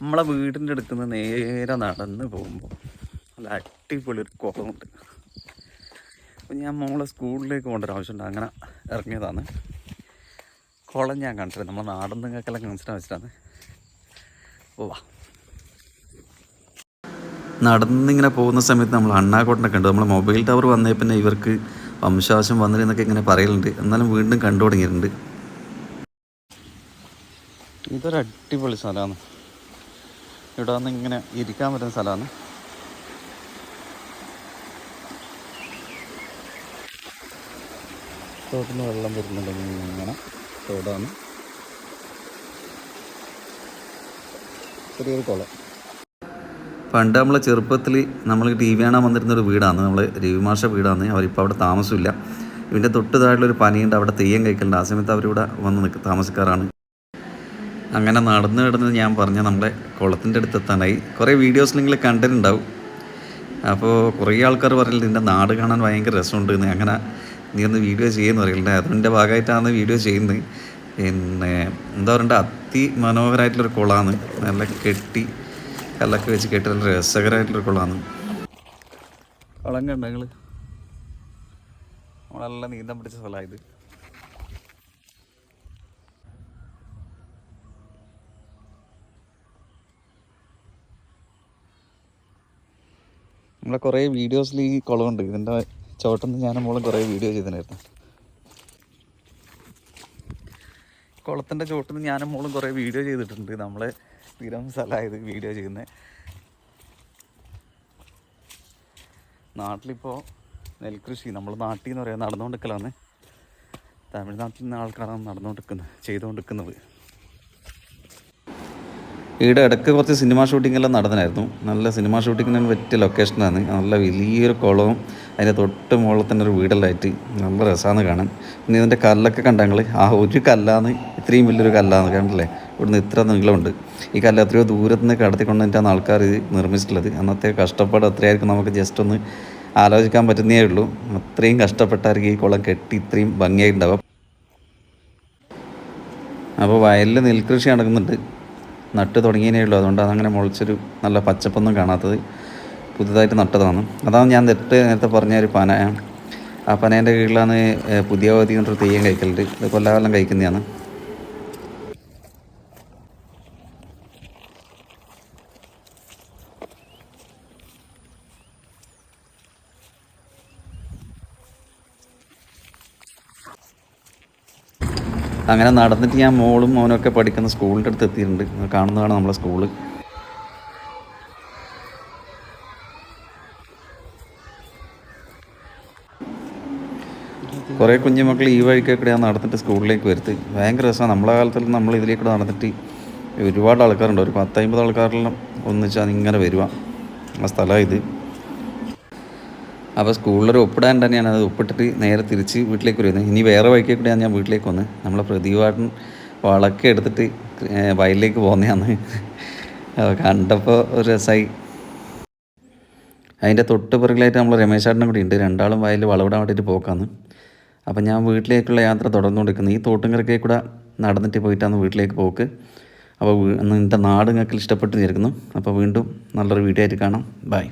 നമ്മളെ വീടിന്റെ അടുക്കുന്ന നേരെ നടന്ന് പോകുമ്പോൾ നല്ല അടിപൊളി ഒരു കുളമുണ്ട്. അപ്പം ഞാൻ മോളെ സ്കൂളിലേക്ക് പോകേണ്ട ഒരു ആവശ്യമുണ്ട്. അങ്ങനെ ഇറങ്ങിയതാണ്. കുളം ഞാൻ കണ്ടിട്ടുണ്ട് നമ്മൾ നാടൻ നിങ്ങൾക്കെല്ലാം മനസ്സിലാൻ വെച്ചിട്ടാണ് പോവാ നടന്നിങ്ങനെ പോകുന്ന സമയത്ത് നമ്മൾ അണ്ണാക്കോട്ടിനൊക്കെ ഉണ്ട്. നമ്മൾ മൊബൈൽ ടവർ വന്നേ പിന്നെ ഇവർക്ക് വംശാവശം വന്നിരുന്നൊക്കെ ഇങ്ങനെ പറയലുണ്ട്. എന്നാലും വീണ്ടും കണ്ടു തുടങ്ങിയിട്ടുണ്ട് ഇതൊരു അടിപൊളി സ്ഥലമാണ്. ഇവിടെ വന്ന് ഇങ്ങനെ ഇരിക്കാൻ പറ്റുന്ന സ്ഥലമാണ്. തോട്ടിന് വെള്ളം വരുന്നുണ്ട് ഇങ്ങനെ തോടാണ്. ചെറിയൊരു കുളം. പണ്ട് നമ്മളെ ചെറുപ്പത്തിൽ നമ്മൾ ടി വി കാണാൻ വന്നിരുന്നൊരു വീടാണ്. നമ്മൾ രവിമാഷ വീടാണ്. അവരിപ്പോൾ അവിടെ താമസമില്ല. ഇതിന്റെ തൊട്ട് ഒരു പനിയുണ്ട്. അവിടെ തെയ്യം കഴിക്കലുണ്ട്. ആ സമയത്ത് അവരിവിടെ വന്ന് നിൽക്കും താമസക്കാരാണ് അങ്ങനെ നടന്ന് കിടന്ന് ഞാൻ പറഞ്ഞ നമ്മുടെ കുളത്തിന്റെ അടുത്ത് എത്താനായി. കുറേ വീഡിയോസ് നിങ്ങൾ കണ്ടിട്ടുണ്ടാവും. അപ്പോൾ കുറേ ആൾക്കാർ പറയില്ല നിന്റെ നാട് കാണാൻ ഭയങ്കര രസമുണ്ട് എന്ന്. അങ്ങനെ നീ ഒന്ന് വീഡിയോ ചെയ്യുമെന്ന് പറയില്ല അതിന്റെ ഭാഗമായിട്ടാണ് വീഡിയോ ചെയ്യുന്നത്. പിന്നെ എന്താ പറയണ്ട? അതി മനോഹരമായിട്ടുള്ളൊരു കുളമാണ് നല്ല കെട്ടി കല്ലൊക്കെ വെച്ച് കെട്ടി നല്ല രസകരമായിട്ടുള്ളൊരു കുളമാണ് കുളം കണ്ട നമ്മളെല്ലാം നീന്തം പിടിച്ച സ്ഥലമായത് നമ്മളെ കുറേ വീഡിയോസിൽ ഈ കുളമുണ്ട് ഇതിന്റെ ചോട്ടന്ന് ഞാൻ മോളും കുറേ വീഡിയോ ചെയ്തിട്ടുണ്ടായിരുന്നു. കുളത്തിന്റെ ചോട്ടിൽ ഞാനും മോളും കുറേ വീഡിയോ ചെയ്തിട്ടുണ്ട്. നമ്മളെ സ്ഥിരം സ്ഥലമായത് വീഡിയോ ചെയ്യുന്നത് നാട്ടിലിപ്പോൾ നെൽകൃഷി നമ്മൾ നാട്ടിൽ എന്ന് പറയാൻ നടന്നുകൊണ്ടിരിക്കലാണ് തമിഴ്നാട്ടിൽ നിന്ന് ആൾക്കാരാണ് നടന്നുകൊണ്ടിരിക്കുന്നത് ചെയ്തുകൊണ്ടിരിക്കുന്നത്. ഇവിടെ ഇടയ്ക്ക് കുറച്ച് സിനിമ എല്ലാം നടന്നായിരുന്നു നല്ല സിനിമ ഷൂട്ടിങ്ങിന് പറ്റിയ ലൊക്കേഷനാണ് നല്ല വലിയൊരു കുളവും അതിന്റെ തൊട്ട് മുകളിൽ തന്നെ ഒരു വീടെല്ലായിട്ട് നല്ല രസമാണ് കാണാൻ. പിന്നെ ഇതിന്റെ കല്ലൊക്കെ കണ്ടങ്ങൾ ആ ഒരു കല്ലാന്ന് ഇത്രയും വലിയൊരു കല്ലാന്ന് കണ്ടില്ലേ? ഇവിടുന്ന് ഇത്ര നീളമുണ്ട്. ഈ കല്ല് എത്രയോ ദൂരത്ത് നിന്ന് കടത്തിക്കൊണ്ടിട്ടാണ് ആൾക്കാർ ഇത് നിർമ്മിച്ചിട്ടുള്ളത്. അന്നത്തെ കഷ്ടപ്പാട് എത്രയായിരിക്കും നമുക്ക് ജസ്റ്റ് ഒന്ന് ആലോചിക്കാൻ പറ്റുന്നേ ഉള്ളൂ. അത്രയും കഷ്ടപ്പെട്ടായിരിക്കും ഈ കുളം കെട്ടി ഇത്രയും ഭംഗിയായിട്ടുണ്ടാവുക. അപ്പോൾ വയലിൽ നെൽകൃഷി നടക്കുന്നുണ്ട്. നട്ട് തുടങ്ങിയേ ഉള്ളൂ. അതുകൊണ്ട് അങ്ങനെ മുളച്ചൊരു നല്ല പച്ചപ്പൊന്നും കാണാത്തത് പുതുതായിട്ട് നട്ടതാണ്. അതാണ് ഞാൻ നേരത്തെ നേരത്തെ പറഞ്ഞ ഒരു പന. ആ പനേന്റെ കീഴിലാണ് പുതിയ അവധി എന്നൊരു തെയ്യം കഴിക്കലുണ്ട്. ഇത് കൊല്ലാകൊല്ലം കഴിക്കുന്നതാണ്. അങ്ങനെ നടന്നിട്ട് ഞാൻ മോളും മോനൊക്കെ പഠിക്കുന്ന സ്കൂളിന്റെ അടുത്ത് എത്തിയിട്ടുണ്ട്. കാണുന്നതാണ് നമ്മളെ സ്കൂൾ. കുറേ കുഞ്ഞുമക്കൾ ഈ വഴിക്കൊക്കെ ഞാൻ നടന്നിട്ട് സ്കൂളിലേക്ക് വരുത്തി. ഭയങ്കര രസമാണ്. നമ്മളെ കാലത്തിൽ നമ്മൾ ഇതിലേക്ക് നടന്നിട്ട് ഒരുപാട് ആൾക്കാരുണ്ട്. ഒരു പത്തമ്പത് ആൾക്കാരെല്ലാം ഒന്നിച്ചാൽ ഇങ്ങനെ വരുവാ. ആ സ്ഥലമാണ് ഇത്. അപ്പോൾ സ്കൂളിലൊരു ഒപ്പിടാൻ തന്നെയാണ് അത് ഒപ്പിട്ടിട്ട് നേരെ തിരിച്ച് വീട്ടിലേക്ക് വരുന്നത്. ഇനി വേറെ വഴിക്ക് കൂടെയാണ് ഞാൻ വീട്ടിലേക്ക് വന്ന് നമ്മളെ പ്രതിഭാട്ടൻ വളക്കെ എടുത്തിട്ട് വയലിലേക്ക് പോകുന്നതാണ് കണ്ടപ്പോൾ ഒരു രസമായി അതിന്റെ തൊട്ട് പിറകിലായിട്ട് നമ്മൾ രമേശാട്ടനും കൂടി ഉണ്ട്. രണ്ടാളും വയലിൽ വളവിടാൻ വേണ്ടിയിട്ട് പോക്കാന്ന് അപ്പം ഞാൻ വീട്ടിലേക്കുള്ള യാത്ര തുടർന്നുകൊണ്ടിരിക്കുന്നത് ഈ തോട്ടുങ്കരക്കേ കൂടെ നടന്നിട്ട് പോയിട്ടാണ് വീട്ടിലേക്ക് പോക്ക്. അപ്പോൾ നിന്റെ നാട് നിങ്ങൾക്ക് ഇഷ്ടപ്പെട്ട് ഇരിക്കുന്നു അപ്പോൾ വീണ്ടും നല്ലൊരു വീഡിയോ ആയിട്ട് കാണാം. ബൈ